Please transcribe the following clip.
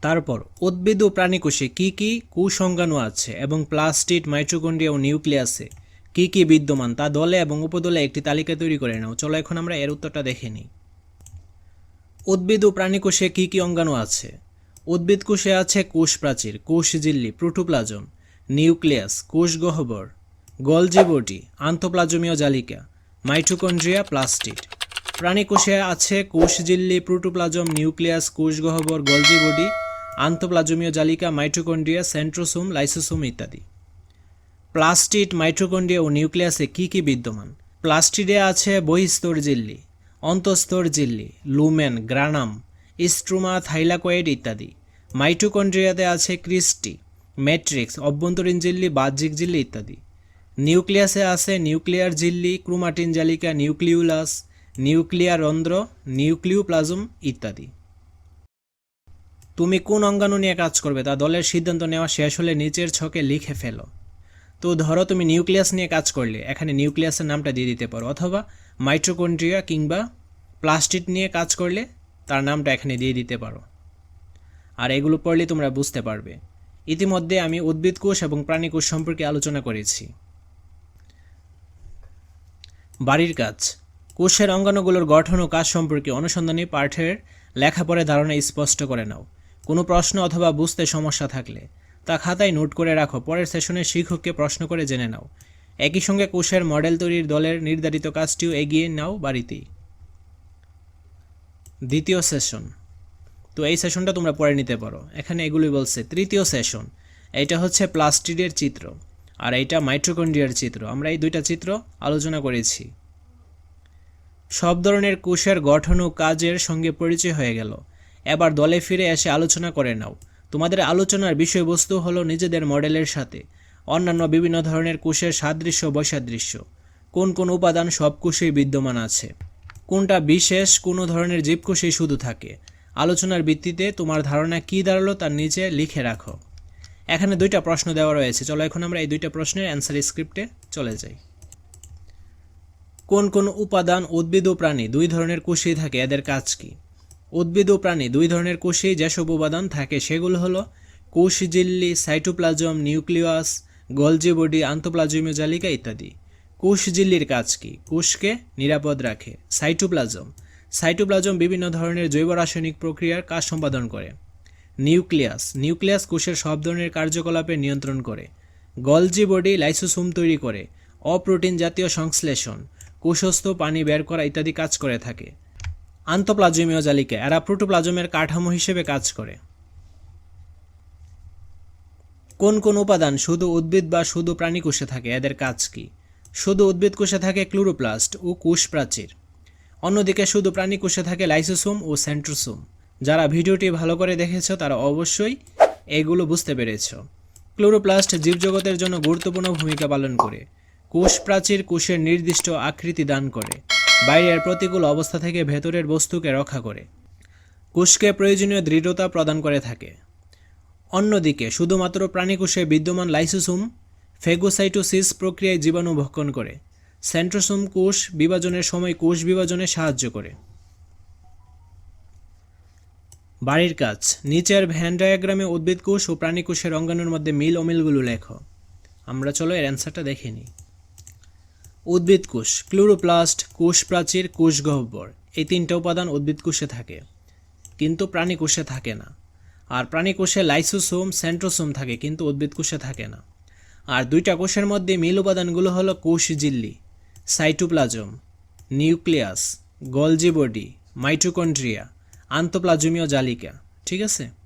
তারপর উদ্ভিদ ও প্রাণীকোষে কি কি কুসংজ্ঞাণু আছে এবং প্লাস্টিড মাইট্রোকন্ড্রিয়া ও নিউক্লিয়াসে কি কি বিদ্যমান তা দলে এবং উপদলে একটি তালিকা তৈরি করে নাও। চলো এখন আমরা এর উত্তরটা দেখে নিই। উদ্ভিদ ও প্রাণীকোষে কি কি অঙ্গাণু আছে? উদ্ভিদ কোষে আছে কোষ প্রাচীর, কোষ ঝিল্লি প্রোটোপ্লাজম, নিউক্লিয়াস, কোষ গহ্বর গলজি বডি আন্তঃপ্লাজমীয় জালিকা, মাইটোকন্ড্রিয়া, প্লাস্টিড। প্রাণীকোষে আছে কোষ ঝিল্লি প্রোটোপ্লাজম, নিউক্লিয়াস, কোষ গহ্বর গলজি বডি আন্তঃপ্লাজমীয় জালিকা, মাইটোকন্ড্রিয়া, সেন্ট্রোসোম, লাইসোসোম ইত্যাদি। প্লাস্টিড মাইট্রোকন্ড্রিয়া ও নিউক্লিয়াসে কি কি বিদ্যমান? প্লাস্টিডে আছে বহিস্তর ঝিল্লি অন্তঃস্তর ঝিল্লি লুমেন, গ্রানাম, স্ট্রুমা, থাইলাকয়েড ইত্যাদি। মাইটোকন্ড্রিয়াতে আছে ক্রিস্টি, ম্যাট্রিক্স, অভ্যন্তরীণ ঝিল্লি বাহ্যিক ঝিল্লি ইত্যাদি। নিউক্লিয়াসে আছে নিউক্লিয়ার ঝিল্লি ক্রোমাটিন জালিকা, নিউক্লিউলাস নিউক্লিয়ার রন্ধ্র নিউক্লিওপ্লাজম ইত্যাদি। তুমি কোন অঙ্গাণু নিয়ে কাজ করবে? তা দলের সিদ্ধান্ত নেওয়া শেষ হলে নিচের ছকে লিখে ফেলো। তো ধরো তুমি নিউক্লিয়াস নিয়ে কাজ করলে, এখানে নিউক্লিয়াসের নামটা দিয়ে দিতে পারো। অথবা মাইট্রোকন্ড্রিয়া কিংবা প্লাস্টিড নিয়ে কাজ করলে, তার নামটা এখানে দিয়ে দিতে পারো। আর এগুলো পড়লে তোমরা বুঝতে পারবে। ইতিমধ্যে আমি উদ্ভিদ কোষ এবং প্রাণী কোষ সম্পর্কে আলোচনা করেছি। বাড়ির কাজ। কোষের অঙ্গাণুগুলোর গঠন ও কাজ সম্পর্কে অনুসন্ধানী পাঠের লেখাপড়ে ধারণা স্পষ্ট করে নাও। কোনো প্রশ্ন অথবা বুঝতে সমস্যা থাকলে, তা খাতায় নোট করে রাখো। পরের সেশনে শিক্ষককে প্রশ্ন করে জেনে নাও। একই সঙ্গে কোষের মডেল তৈরির দলের নির্ধারিত কাজটিও এগিয়ে নাও বাড়িতেই। দ্বিতীয় সেশন। তো এই সেশনটা তোমরা পড়ে নিতে পারো। এখানে এগুলি বলছে, তৃতীয় সেশন। এটা হচ্ছে প্লাস্টিডের চিত্র আর এইটা মাইট্রোকন্ড্রিয়ার চিত্র। আমরা এই দুইটা চিত্র আলোচনা করেছি। সব ধরনের কোষের গঠন ও কাজের সঙ্গে পরিচয় হয়ে গেল। এবার দলে ফিরে এসে আলোচনা করে নাও। তোমাদের আলোচনার বিষয়বস্তু হলো নিজেদের মডেলের সাথে। অন্যান্য বিভিন্ন ধরনের কোষের সাদৃশ্য, বৈসাদৃশ্য। কোন কোন উপাদান সব কোষেই বিদ্যমান আছে? কোনটা বিশেষ, কোনো ধরনের জীবকোষেই শুধু থাকে? আলোচনার ভিত্তিতে তোমার ধারণা কী দাঁড়াল তার নিচে লিখে রাখো। এখানে দুইটা প্রশ্ন দেওয়া রয়েছে। চলো এখন আমরা এই দুইটা প্রশ্নের অ্যান্সার স্ক্রিপ্টে চলে যাই। কোন কোন উপাদান উদ্ভিদ ও প্রাণী, দুই ধরনের কোষেই থাকে, এদের কাজ কি? উদ্ভিদ ও প্রাণী, দুই ধরনের কোষেই যেসব উপাদান থাকে সেগুলো হলো কোষ ঝিল্লি সাইটোপ্লাজম, নিউক্লিয়াস, গলজি বডি, আন্তঃপ্লাজমীয় জালিকা ইত্যাদি। কোষ ঝিল্লির কাজ কি? কোষকে নিরাপদ রাখে। সাইটোপ্লাজম। সাইটোপ্লাজম বিভিন্ন ধরনের জৈব রাসায়নিক প্রক্রিয়ার কাজ সম্পাদন করে। নিউক্লিয়াস। নিউক্লিয়াস কোষের সব ধরনের কার্যকলাপে নিয়ন্ত্রণ করে। গলজি বডি লাইসোসোম তৈরি করে। অপ্রোটিন জাতীয় সংশ্লেষণ। কোষস্থ পানি বের করা ইত্যাদি কাজ করে থাকে। আন্তঃপ্লাজমীয় জালিকা, এরা প্রোটোপ্লাজমের কাঠামো হিসেবে কাজ করে। কোন কোন উপাদান শুধু উদ্ভিদ বা শুধু প্রাণী কোষে থাকে, এদের কাজ কি? শুধু উদ্ভিদ কোষে থাকে ক্লোরোপ্লাস্ট ও কোষ প্রাচীর। অন্যদিকে শুধু প্রাণী কোষে থাকে লাইসোসোম ও সেন্ট্রোসোম। যারা ভিডিওটি ভালো করে দেখেছ, তারা অবশ্যই এগুলো বুঝতে পেরেছ। ক্লোরোপ্লাস্ট জীবজগতের জন্য গুরুত্বপূর্ণ ভূমিকা পালন করে। কোষ প্রাচীর কোষের নির্দিষ্ট আকৃতি দান করে। বাইরের প্রতিকূল অবস্থা থেকে ভেতরের বস্তুকে রক্ষা করে। কোষকে প্রয়োজনীয় দৃঢ়তা প্রদান করে থাকে। অন্যদিকে, শুধুমাত্র প্রাণীকোষে বিদ্যমান লাইসোসোম, ফেগোসাইটোসিস প্রক্রিয়ায় জীবাণু ভক্ষণ করে। সেন্ট্রোসোম কোষ বিভাজনের সময় কোষ বিভাজনে সাহায্য করে। বাড়ির কাজ। নিচের ভ্যান ডায়াগ্রামে উদ্ভিদ কোষ ও প্রাণী কোষের অঙ্গাণুর মধ্যে মিল অমিলগুলো লেখো। আমরা চলো এর অ্যান্সারটা দেখে নিই। উদ্ভিদ কোষ, ক্লোরোপ্লাস্ট কোষ প্রাচীর, কোষ গহ্বর। এই তিনটা উপাদান উদ্ভিদ কোষে থাকে, কিন্তু প্রাণী কোষে থাকে না। আর প্রাণী কোষে লাইসোসোম, সেন্ট্রোসোম থাকে, কিন্তু উদ্ভিদ কোষে থাকে না। আর দুইটা কোষের মধ্যে মিল উপাদানগুলো হলো কোষ ঝিল্লি cytoplasm, nucleus Golgi body mitochondria, আন্তঃপ্লাজমীয় জালিকা, ঠিক আছে?